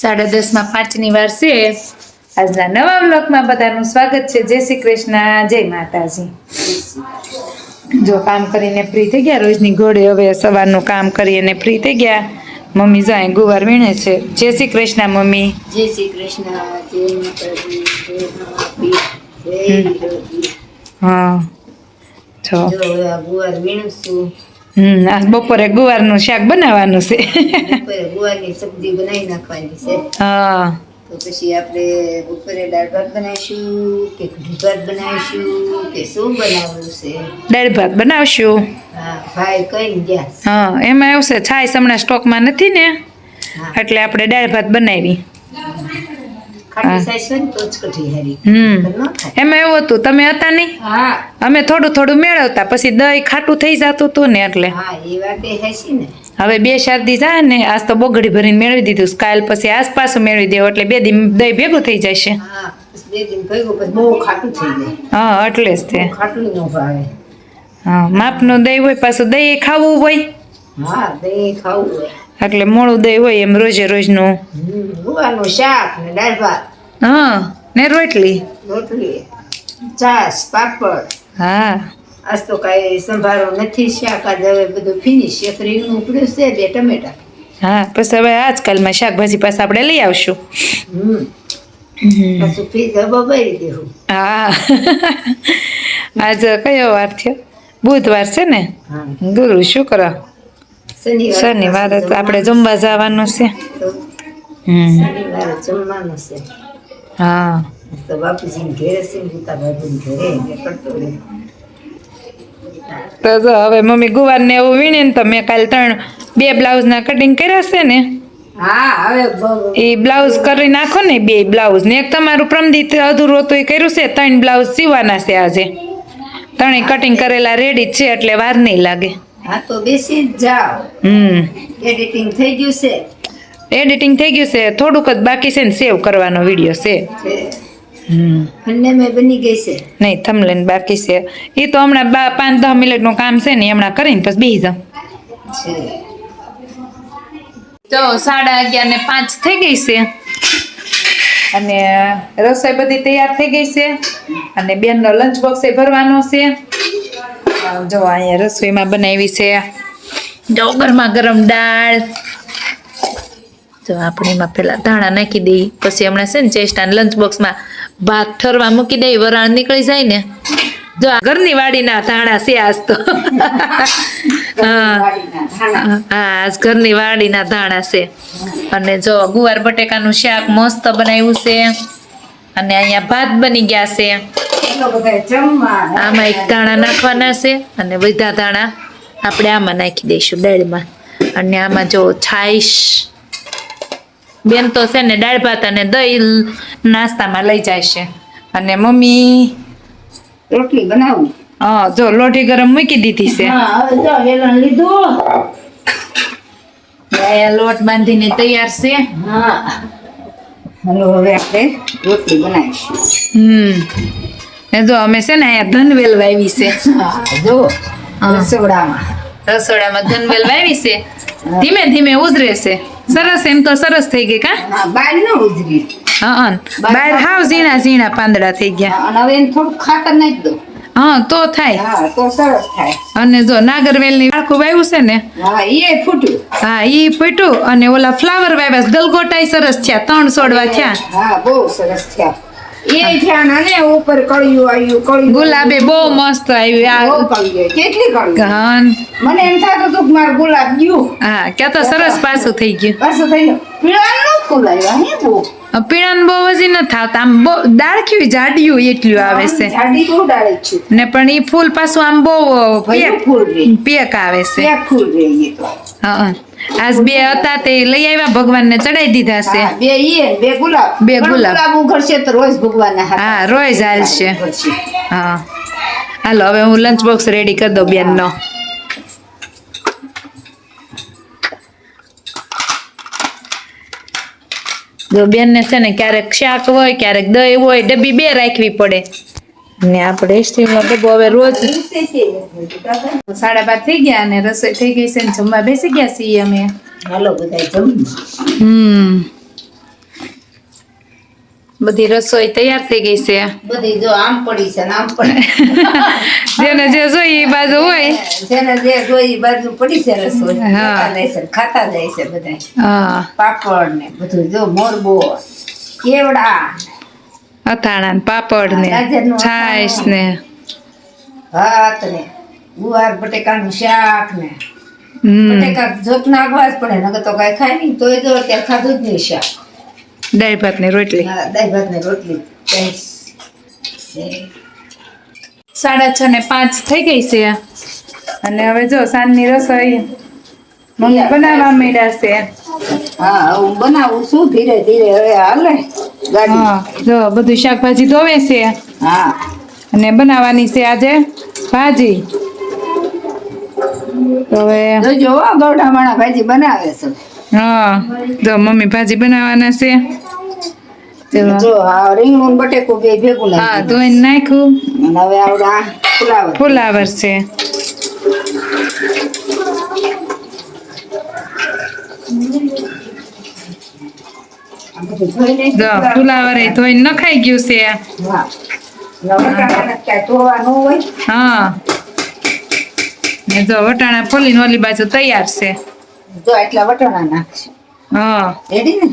સાડા દસમાં પાંચની વાર છે. આજના નવા બ્લોકમાં બધાનું સ્વાગત છે. જય શ્રી કૃષ્ણ જય માતાજી. જો કામ કરીને ફ્રી થઈ ગયા રોજની ઘોડે હવે સવારનું કામ કરી અને ફ્રી થઈ ગયા. મમ્મી જાય ગુવાર વીણે છે. જય શ્રી કૃષ્ણ મમ્મી. જય શ્રી કૃષ્ણ હા. જો. જો ગુવાર વીણું છું હમ આ બપોરે ગુવારનું શાક બનાવવાનું છે. ગુવારની સબ્જી બનાવી નાખવાની છે. હા. તો પછી આપણે બપોરે દાળ ભાત બનાવીશું કે કઢી ભાત બનાવીશું કે શું બનાવવું છે? દાળ ભાત બનાવશું. હા ભાઈ કઈ ગયા. હા એમાં છે છાશ હમણાં સ્ટોકમાં નથી ને એટલે આપણે દાળ ભાત બનાવી. એમાં એવું હતું તમે હતા નહીં? અમે થોડું થોડું મેળવતા પછી દહીં ખાટું થઈ જતું હતું ને એટલે. હવે બે શારદી જાય ને આજ તો બોગડી ભરીને મેળવી દીધું કાલ પછી આસપાસ મેળવી દેવું એટલે બે દિન દહીં ભેગું થઈ જશે. હા એટલે જ તે. હા માપનું દહીં હોય પાછું દહીં ખાવું હોય. હા દહીં ખાવું હોય. એટલે મોડું દહીં હોય એમ રોજે રોજનું. ગુવાનું શાક ને દાળ ભાત. હા ને રોટલી? રોટલી છાસ પાપડ. હા. આજ તો કાંઈ સંભારો નથી શાક આજ હવે બધું ફિનિશ એક રીંગણું ઉપડ્યું છે બે ટમેટા. હા પછી હવે આજકાલમાં શાકભાજી પાસે આપણે લઈ આવશું. હમ. પાછું ફીસ બબારી દેવું. હા. આજ કયો વાર થયો? બુધવાર છે ને? ગુરુ શુક્ર શનિવાર શનિવારે તો આપણે જમવા જવાનું છે. હમ. જમવાનું છે. હા. તો બાપુજીને ઘેરે છે ને ગીતા બાબુને ઘરે એટલે કરતો તો જો હવે મમ્મી ગુવાર ને એવું વીણે ને તો મેં કાલ ત્રણ બે બ્લાઉઝના કટિંગ કર્યા છે ને. હા હવે એ બ્લાઉઝ કરી નાખો ને બે બ્લાઉઝ ને એક તમારું પ્રમદિત અધૂરું હતું એ કર્યું છે ત્રણ બ્લાઉઝ સીવાના છે આજે. ત્રણેય કટિંગ કરેલા રેડી છે એટલે વાર નહીં લાગે. હા તો બેસી જ જાઓ. હમ. એડિટિંગ થઈ ગયું છે. એડિટિંગ થઈ ગયું છે. થોડુંક જ બાકી છે ને સેવ કરવાનો વીડિયો છે. અને મેં બની ગઈ છે. નહીં થમલેન બાકી છે. એ તો હમણાં બા પાંચ દસ મિનિટનું કામ છે ને હમણાં કરીને પછી બેસી જાઉં. તો સાડા અગિયાર ને પાંચ થઈ ગઈ છે. અને રસોઈ બધી તૈયાર થઈ ગઈ છે. અને બેનનો લંચ બોક્સ એ ભરવાનો છે. જો અહીંયા રસોઈમાં બનાવી છે. જો ગરમા ગરમ દાળ. જો આપણે એમાં પહેલાં ધાણા નાખી દઈએ પછી હમણાં છે ને ચેસ્ટા લંચ બોક્સમાં ભાત ઠરવા મૂકી દઈએ વરાળ નીકળી જાય ને. જો આ ઘરની વાડીના ધાણા છે આજ તો. હા આજ ઘરની વાડીના ધાણા છે. અને જો ગુવાર બટેકાનું શાક મસ્ત બનાવ્યું છે. અને અહીંયા ભાત બની ગયા છે. આમાં એક દાણા નાખવાના છે અને બધા દાણા આપણે આમાં નાખી દઈશું દાળમાં. અને આમાં જો છાશ બેન તો છે ને દાળ ભાત અને દહીં નાસ્તામાં લઈ જાય છે. અને મમ્મી રોટલી બનાવું? હા જો લોઢી ગરમ મૂકી દીધી છે. હા હવે જો વેલણ લીધું. અહીંયા લોટ બાંધીને તૈયાર છે. હા. હાલો હવે આપણે રોટલી બનાવીશું. હમ. જો અમે છે ને અહીંયા ધનવેલ વાવી છે. જો રસોડામાં. રસોડામાં ધનવેલ વાવી છે. ધીમે ધીમે ઉજરે છે. સરસ એમ તો સરસ થઈ ગઈ કા? હા બાર ન ઉજરી. હા બહાર હાવ ઝીણા ઝીણા પાંદડા થઈ ગયા. અને હવે એને થોડું ખાતર નાખી દો હા તો થાય. હા તો સરસ થાય. અને જો નાગરવેલની આખું વાવ્યું છે ને? હા એ ફૂટ્યું. હા એ ફૂટ્યું અને ઓલા ફ્લાવર વાવ્યા છે. ગલગોટાય સરસ થયા ત્રણ છોડવા થયા. હા બહુ સરસ થયા. એ ધ્યાન અને ઉપર કળિયું આવ્યું કળિયું ગુલાબે બહુ મસ્ત આવ્યું કળિયું કેટલી કળિયું? ઘન. મને એમ થતું હતું કે મારું ગુલાબ ગયું. હા ક્યાં તો સરસ પાછું થઈ ગયું. પાછું થઈ ગયું. પીળાનું ફૂલ આવ્યા હે બહુ? પીણાનું બહુ વજી ન થાવતા આમ બહુ દાળખ્યું જાડિયું એટલું આવે છે. જાડી બહુ ડાળી છું. ને પણ એ ફૂલ પાછું આમ બહુ પેક ફૂલ પેક આવે છે. ફૂલ તો. હા. આજ બે હતા તે લઈ આવ્યા ભગવાનને ચડાઈ દીધા છે. બે ઈ બે ગુલાબ. બે ગુલાબ. ગુલાબ ઉઘડશે તો રોજ ભગવાનના હાથે હા રોજ હાલશે હા. હાલો હવે હું લંચ બોક્સ રેડી કરી દઉં બેનનો. જો બેનને છે ને ક્યારેક શાક હોય ક્યારેક દહીં હોય ડબ્બી બે રાખવી પડે. ને આપણે સ્ટીલનો ડબ્બો હવે રોજ સાડા બાર થઈ ગયા અને રસોઈ થઈ ગઈ છે ને જમવા બેસી ગયા છીએ અમે. હાલો બધા જમી હમ. બધી રસોઈ તૈયાર થઈ ગઈ છે. બધી જો આમ પડી છે આમ પડે જેને જે જોઈ એ બાજુ હોય. જેને જે જોઈ એ બાજુ પડી છે રસોઈ. હા. ખાતા જાય છે ખાતા જાય છે બધા હા. પાપડ ને બધું જો મોરબો કેવડા અથાણા ને પાપડ ને છાશ ને ભાત ને ગુવાર બટેકાનું શાક ને બટેકા જોક નાખવા જ પડે નકર તો કઈ ખાય નહીં તોય જો અત્યારે ખાધું જ નહીં શાક. દાળ ભાત ને રોટલી દાળ ભાત ને રોટલી સાડા છ ને પાંચ થઈ ગઈ છે. અને હવે જો સાંજની રસોઈ. મમ્મી બનાવવા માંડ્યા છે. હા હું બનાવું છું ધીરે ધીરે. હવે હાલે હા જો બધું શાકભાજી ધોવે છે. હા. અને બનાવવાની છે આજે ભાજી. તો હવે જો ગૌડામાણા ભાજી બનાવે છે. હા જો મમ્મી ભાજી બનાવવાના છે. જો આ રીંગણું બટેકું બે ભેગું હા ધોઈને નાખ્યું હવે આવડા ફુલાવર. ફુલાવર છે આ બધું ધોઈને જો ફુલાવર ધોઈને નખાઈ ગયું છે. હા. ને જો વટાણા ફોલીને ઓલી બાજુ તૈયાર છે. જો એટલા વટાણા નાખશે. હા. રેડી ને?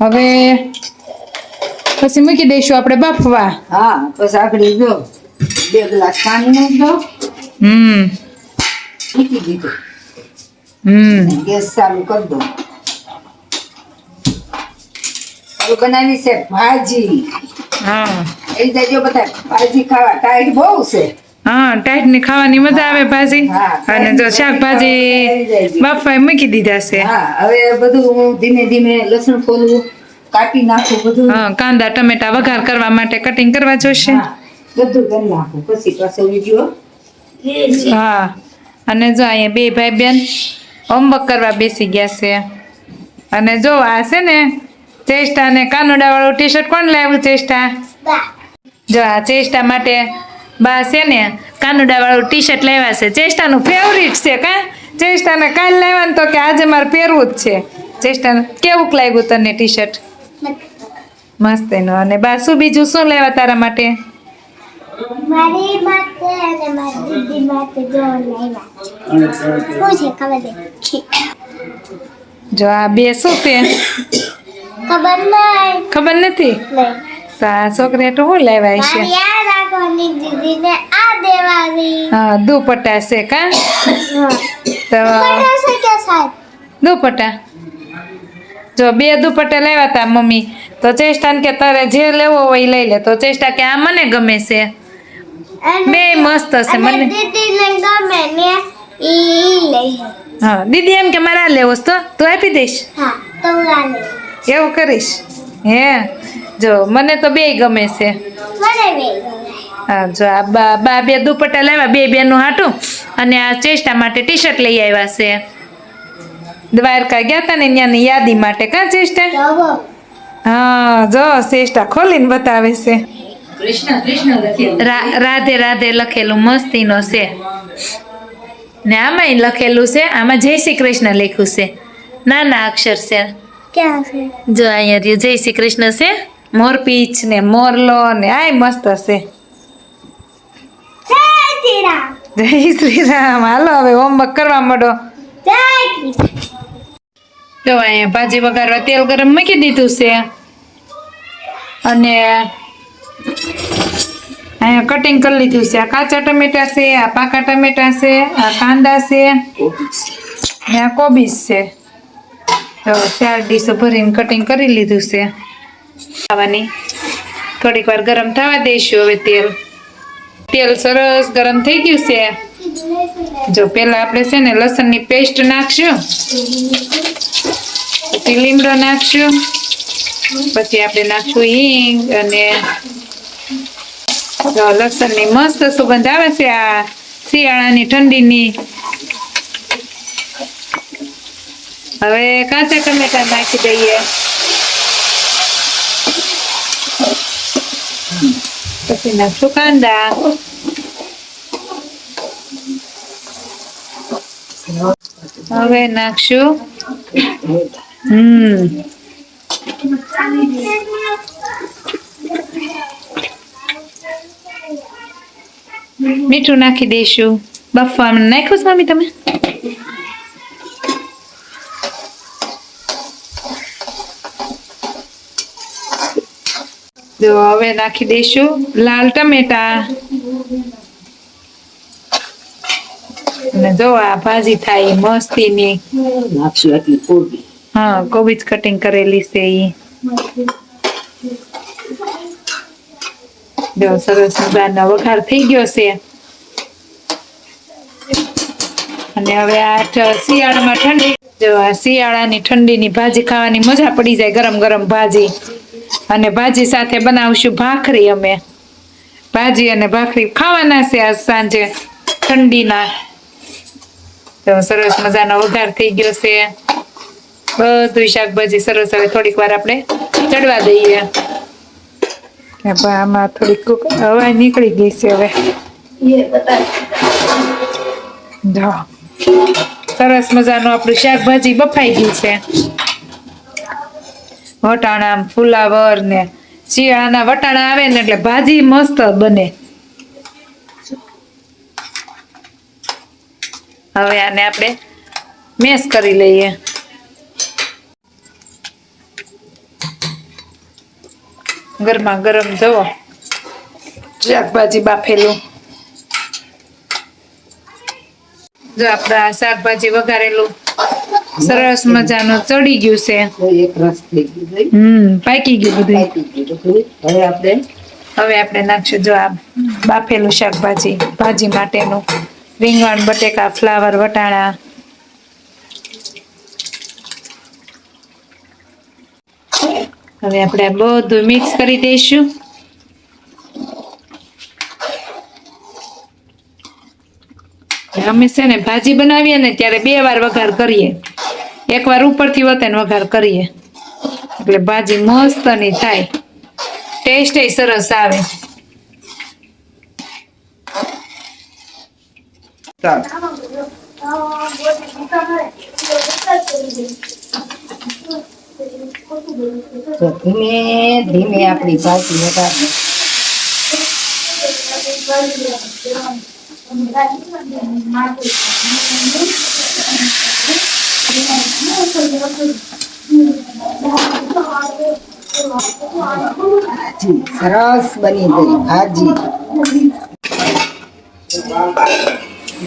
હવે પછી મૂકી દઈશું આપણે બાફવા. હા બસ આગળ જો બે ગ્લાસ પાણી દો હમ. મૂકી દીધું. હમ. ગેસ ચાલુ કરી દો બનાવી છે ભાજી. હા. એ જજો બધા ભાજી ખાવા ટાઈટ બહુ છે. હા ટાઈટની ખાવાની મજા આવે ભાજી. અને જો શાકભાજી બાપાએ મૂકી દીધા છે. હા હવે બધું હું ધીમે ધીમે લસણ ફોલવું કાપી નાખું બધું. હા કાંદા ટમેટા વઘાર કરવા માટે કટિંગ કરવા જોશે. બધું કરી નાખું. પછી પાછો વીડિયો. હા અને જો અહીંયા બે ભાઈ બેન હોમવર્ક કરવા બેસી ગયા છે. અને જો આ છે ને ચેસ્ટા ને કાનુડા વાળું ટી શર્ટ કોણ લાવ્યું ચેષ્ટા? જો આ ચેષ્ટા માટે બા છે ને કાનોડા વાળું ટી શર્ટ લાવ્યા છે. ચેસ્ટાનું ફેવરિટ છે કા? ચેસ્ટાને કાલ લાવ્યા તો કે આજે મારે પહેરવું જ છે. ચેષ્ટા કેવું લાગ્યું તને ટી શર્ટ મસ્ત એનો. અને બા શું બીજું શું લેવા તારા માટે? મારી માટે અને મારી દીદી માટે જો લાવ્યા. શું છે ખબર જો આ બે શું છે? ખબર નહીં ખબર નથી? નહીં તો આ છોકરી તો શું લેવાય છે મારી આ રાખવાની દીદીને આ દેવાની. હા દુપટ્ટા છે કા? હા તો બટા છે કે સાહેબ? દુપટ્ટા. જો બે દુપટ્ટા લેવા તા મમ્મી. તો ચેષ્ટાને કે તારે જે લેવો હોય ઈ લઈ લે. તો ચેષ્ટા કે આ મને ગમે છે. અને બે મસ્ત છે અને મને દીદીને ગમે ને ઈ ઈ લઈ હા દીદી એમ કે મારે આ લેવો છે તો તું આપી દઈશ? હા તો હું આ લઈ એવું કરીશ? હે? જો મને તો બે ગમે છે. મને બે ગમે. હા જો આ બા બા બે દુપટ્ટા લાવ્યા બે બેનું હાટું અને આ ચેષ્ટા માટે ટી શર્ટ લઈ આવ્યા છે. દ્વારકા ગયા હતા ને ત્યાંની યાદી માટે કાં ચેષ્ટા? હા જો ચેષ્ટા ખોલીને બતાવે છે. કૃષ્ણ કૃષ્ણ લખેલું. રા- રાધે રાધે લખેલું મસ્તીનો છે. ને આમાંય લખેલું છે આમાં જય શ્રી કૃષ્ણ લખ્યું છે. નાના અક્ષર છે. ક્યાં છે? જો અહીંયા રહ્યું જય શ્રી કૃષ્ણ છે. મોરપીંછ ને મોરલો ને આય મસ્ત છે. જય શ્રી રામ જય શ્રી રામ હાલો હવે હોમવર્ક કરવા માંડો. જો અહીંયા ભાજી વઘારવા તેલ ગરમ મૂકી દીધું છે. અને અહીંયા કટિંગ કરી લીધું છે. આ કાચા ટમેટા છે આ પાકા ટમેટા છે આ કાંદા છે આ કોબીજ છે. ચાર ડીશો ભરીને કટિંગ કરી લીધું છે. ખાવાની. થોડીક વાર ગરમ થવા દઈશું હવે તેલ. તેલ સરસ ગરમ થઈ ગયું છે. જો પેલા આપણે છે ને લસણની પેસ્ટ નાખશું. પછી લીમડો નાખશું. પછી આપણે નાખશું હિંગ અને લસણની મસ્ત સુગંધ આવે છે આ શિયાળાની ઠંડીની. હવે કાચા ટમેટા નાખી દઈએ. પછી નાખશું કાંદા હવે નાખશું. હમ. મીઠું નાખી દઈશું. બફવા નાખ્યું મમ્મી તમે? જો હવે નાખી દઈશું. લાલ ટમેટા. અને જો આ ભાજી થાય મસ્તીની. નાખશું એટલી કોબી. હા કોબીજ કટિંગ કરેલી છે એ જો સરસ મજાનો વઘાર થઈ ગયો છે. અને હવે આ શિયાળામાં ઠંડી જો આ શિયાળાની ઠંડીની ભાજી ખાવાની મજા પડી જાય ગરમ ગરમ ભાજી. અને ભાજી સાથે બનાવશું ભાખરી અમે. ભાજી અને ભાખરી ખાવાના છે આજ સાંજે ઠંડીના. તો સરસ મજાનો વઘાર થઈ ગયો છે. બધું શાકભાજી સરસ હવે થોડીક વાર આપણે ચડવા દઈએ. આમાં થોડીક હવા નીકળી ગઈ છે હવે. જો. સરસ મજાનું આપણું શાકભાજી બફાઈ ગયું છે. વટાણા, ફુલાવર ને શિયાળાના વટાણા આવે ને એટલે ભાજી મસ્ત બને. હવે આને આપણે મેશ કરી લઈએ. ગરમા ગરમ જવો. શાકભાજી બાફેલું. જો આપણા શાકભાજી વઘારેલું. સરસ મજાનું ચડી ગયું છે. એક રસ થઈ ગયું હમ પાકી ગયું બધું પાકી ગયું બધું. હવે આપણે હવે આપણે નાખશું જો આ બાફેલું શાકભાજી ભાજી માટેનું. રીંગણ બટેકા ફ્લાવર વટાણા. હવે આપણે બધું મિક્સ કરી દઈશું. અમે છે ને ભાજી બનાવીએ ને ત્યારે બે વાર વઘાર કરીએ. એક વાર ઉપરથી વતે ને વઘાર કરીએ. એટલે ભાજી મસ્તની થાય. ટેસ્ટ સરસ આવે. તો ધીમે ધીમે આપણી ભાજી વઘારવી ભાજી સરસ બની ગઈ ભાજી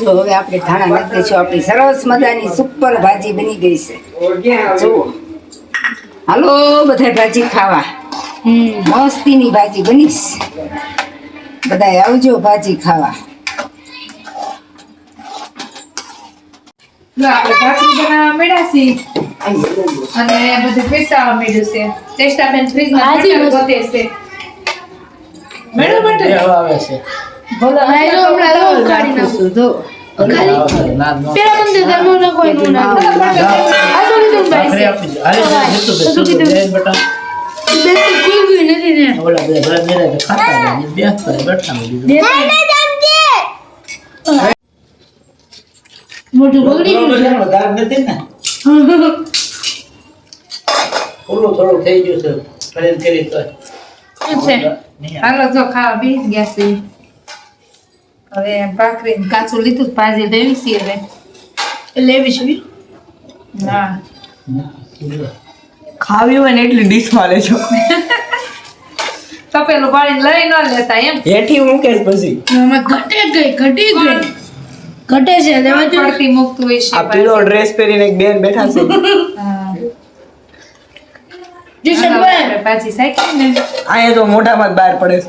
જો હવે આપણે ધાણા નાખી દઈશું. આપણી સરસ મજાની સુપર ભાજી બની ગઈ છે. હાલો બધા ભાજી ખાવા. મસ્તીની ભાજી બનીશ. બધાય આવજો ભાજી ખાવા. અને બધું પીસાવા મળ્યું છે. ટેસ્ટાબેન ફ્રીજમાં. ગોતે છે. મેળો બટર આવે છે. નાખીશું જો. પેલા મંદિર ધર્મ નો મોટું બગડી ગયું છે, દાગ નથી ને? થોડું થોડું થઈ ગયું છે. ફરેન કરી તો. શું છે? હાલો જો ખાવા બી ગયા છે. હવે ભાખરી કાચું લીધું ભાજી લેવી છે હવે. લેવી છે ના. ખાવી હોય ને એટલી ડીશમાં લેજો. તપેલું પાણી લઈ ન લેતા એમ. હેઠી મૂકે પછી. ઘટે ગઈ ઘટી ગઈ. ઘટે છે પડતી મૂકતું હોય છે આ પીળો ડ્રેસ પહેરીને એક બેન બેઠા છે. હા. ટ્યુશન હાલો, ભાજી શાકી ને. અહીંયા તો મોઢામાં બહાર પડે છે.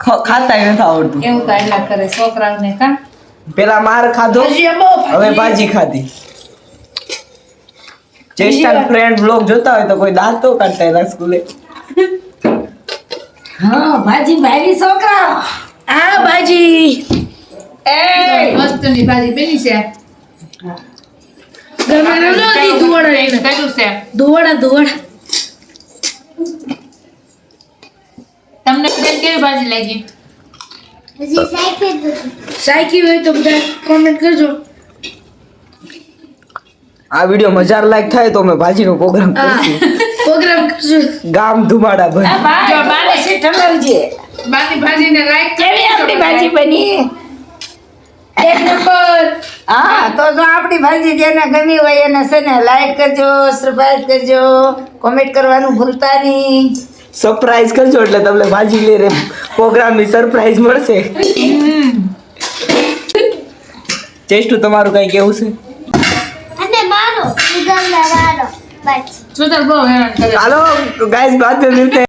ખાતાય નથી આવડતું. એવું તો કરે છોકરાઓને કા? પેલા માર ખાધો હવે ભાજી ખાધી. ચેસ્ટા ફ્રેન્ડ બ્લોગ જોતા હોય તો કોઈ દાંતો કાઢતા એના સ્કૂલે હા ભાજી ભારી છોકરા. આ મસ્તની ભાજી બની છે. ન તમને કેવી ભાજી લાગી? સાયકી હોય તો બધા કોમેન્ટ કરજો. આ વીડિયો મજાર લાઈક થાય તો અમે ભાજીનો પ્રોગ્રામ કરીશું. પ્રોગ્રામ કરજો. ગામ ધુમાડા ભાજી બાને. બાની ભાજીને લાઈક કેવી આપણી ભાજી બની? હા તો જો આપણી ભાજી જેને ગમી હોય એને છે ને લાઈક કરજો સરપ્રાઈઝ કરજો કોમેન્ટ કરવાનું ભૂલતા નહીં. સરપ્રાઈઝ કરજો એટલે તમને ભાજી લે રે પ્રોગ્રામની સરપ્રાઈઝ મળશે. ચેસ્ટુ તમારું કઈ કેવું છે? અને મારો સુગંધ વાળો. બસ સુધર બહુ હેરાન હાલો ગાઈસ બાદ મિલતે